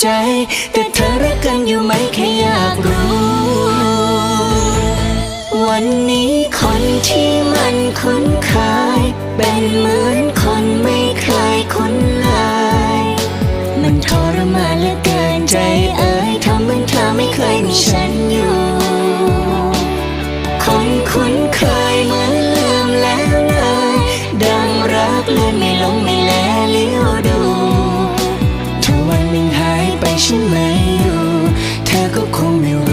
ใจ แต่เธอรักกันอยู่ไหมแค่อยากรู้ วันนี้คนที่มันคุ้นเคยเป็นเหมือนคนไม่เคยคุ้นเลยมันทรมานเหลือเกินใจเอ่ยทำเหมือนเธอไม่เคยมีฉัน come here.